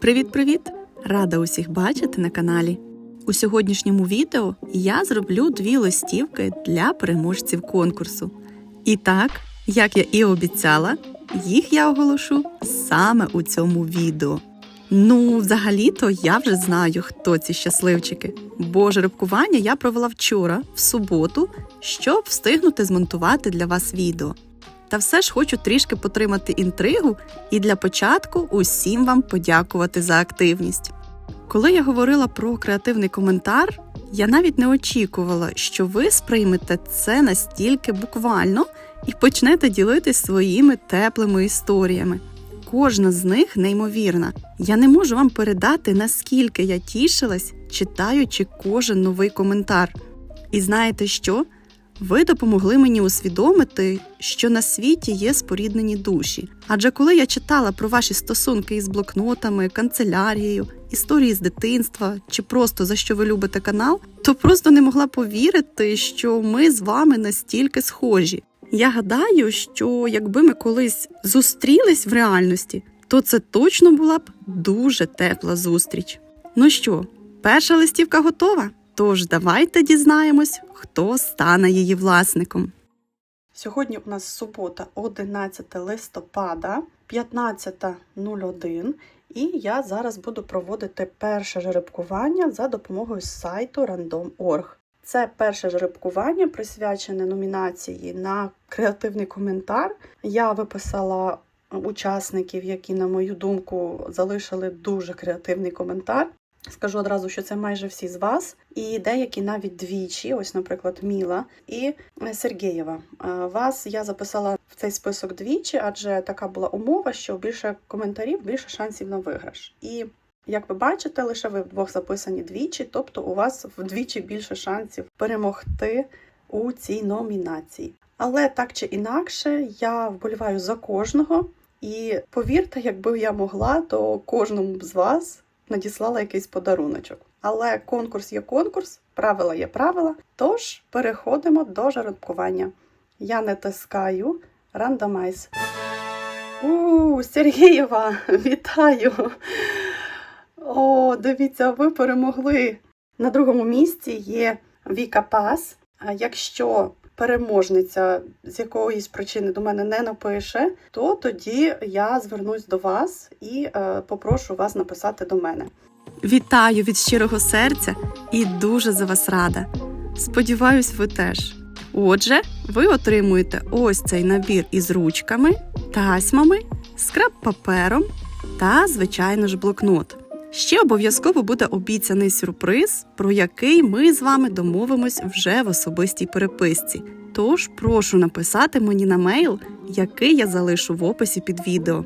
Привіт-привіт! Рада усіх бачити на каналі. У сьогоднішньому відео я зроблю дві листівки для переможців конкурсу. І так, як я і обіцяла, їх я оголошу саме у цьому відео. Ну, взагалі-то я вже знаю, хто ці щасливчики, бо жеребкування я провела вчора, в суботу, щоб встигнути змонтувати для вас відео. Та все ж хочу трішки потримати інтригу і для початку усім вам подякувати за активність. Коли я говорила про креативний коментар, я навіть не очікувала, що ви сприймете це настільки буквально і почнете ділитись своїми теплими історіями. Кожна з них неймовірна. Я не можу вам передати, наскільки я тішилась, читаючи кожен новий коментар. І знаєте що? Ви допомогли мені усвідомити, що на світі є споріднені душі. Адже коли я читала про ваші стосунки із блокнотами, канцелярією, історії з дитинства чи просто за що ви любите канал, то просто не могла повірити, що ми з вами настільки схожі. Я гадаю, що якби ми колись зустрілись в реальності, то це точно була б дуже тепла зустріч. Ну що, перша листівка готова? Тож давайте дізнаємось, хто стане її власником. Сьогодні у нас субота, 11 листопада, 15.01, і я зараз буду проводити перше жеребкування за допомогою сайту random.org. Це перше жеребкування присвячене номінації на креативний коментар. Я виписала учасників, які, на мою думку, залишили дуже креативний коментар. Скажу одразу, що це майже всі з вас, і деякі навіть двічі, ось, наприклад, Міла і Сергієва. Вас я записала в цей список двічі, адже така була умова, що більше коментарів, більше шансів на виграш. І як ви бачите, лише ви вдвох записані двічі, тобто у вас вдвічі більше шансів перемогти у цій номінації. Але так чи інакше, я вболіваю за кожного, і повірте, якби я могла, то кожному з вас надіслала якийсь подаруночок. Але конкурс є конкурс, правила є правила. Тож переходимо до жеребкування. Я натискаю рандомайз. У, Сергієва, вітаю! О, дивіться, ви перемогли. На другому місці є Віка Пас. Якщо переможниця з якоїсь причини до мене не напише, то тоді я звернусь до вас і е, попрошу вас написати до мене. Вітаю від щирого серця і дуже за вас рада. Сподіваюсь, ви теж. Отже, ви отримуєте ось цей набір із ручками, тасьмами, скраб-папером та, звичайно ж, блокнот. Ще обов'язково буде обіцяний сюрприз, про який ми з вами домовимось вже в особистій переписці. Тож прошу написати мені на мейл, який я залишу в описі під відео.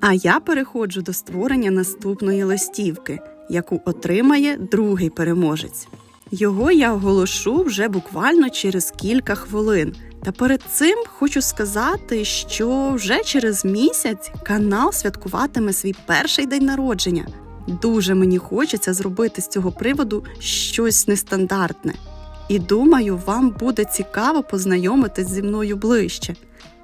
А я переходжу до створення наступної листівки, яку отримає другий переможець. Його я оголошу вже буквально через кілька хвилин. Та перед цим хочу сказати, що вже через місяць канал святкуватиме свій перший день народження. Дуже мені хочеться зробити з цього приводу щось нестандартне. І думаю, вам буде цікаво познайомитись зі мною ближче.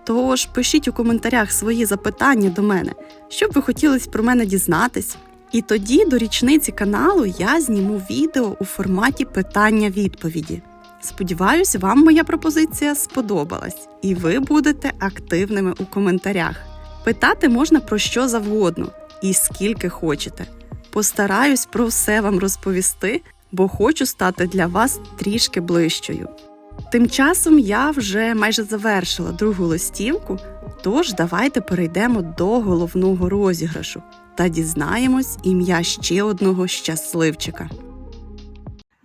Тож пишіть у коментарях свої запитання до мене, що б ви хотіли про мене дізнатись. І тоді до річниці каналу я зніму відео у форматі питання-відповіді. Сподіваюсь, вам моя пропозиція сподобалась, і ви будете активними у коментарях. Питати можна про що завгодно і скільки хочете. Постараюсь про все вам розповісти, бо хочу стати для вас трішки ближчою. Тим часом я вже майже завершила другу листівку, тож давайте перейдемо до головного розіграшу та дізнаємось ім'я ще одного щасливчика.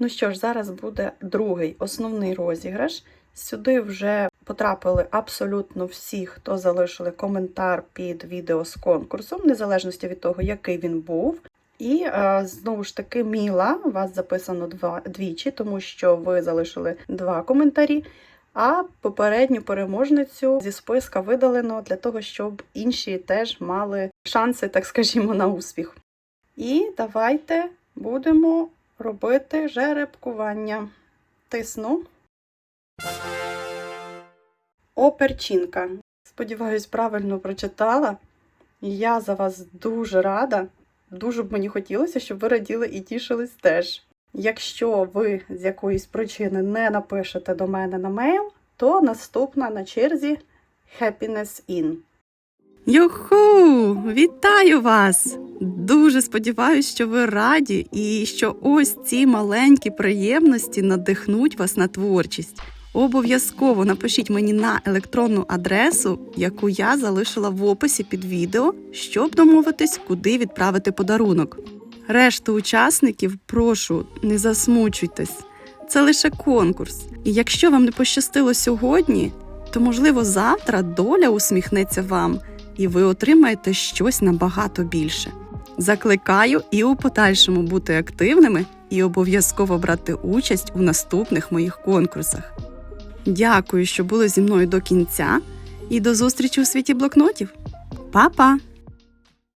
Ну що ж, зараз буде другий основний розіграш. Сюди вже потрапили абсолютно всі, хто залишили коментар під відео з конкурсом, в незалежності від того, який він був. І е, знову ж таки, Міла, вас записано два, двічі, тому що ви залишили два коментарі. А попередню переможницю зі списка видалено для того, щоб інші теж мали шанси, так скажімо, на успіх. І давайте будемо робити жеребкування. Тисну. Оперчинка. Сподіваюсь, правильно прочитала. Я за вас дуже рада. дуже б мені хотілося, щоб ви раділи і тішились теж. Якщо ви з якоїсь причини не напишете до мене на мейл, то наступна на черзі Happiness In. Юху! Вітаю вас! Дуже сподіваюся, що ви раді і що ось ці маленькі приємності надихнуть вас на творчість. Обов'язково напишіть мені на електронну адресу, яку я залишила в описі під відео, щоб домовитись, куди відправити подарунок. Решту учасників прошу, не засмучуйтесь. Це лише конкурс. І якщо вам не пощастило сьогодні, то можливо завтра доля усміхнеться вам, і ви отримаєте щось набагато більше. Закликаю і у подальшому бути активними і обов'язково брати участь у наступних моїх конкурсах. Дякую, що були зі мною до кінця, і до зустрічі у світі блокнотів. Па-па!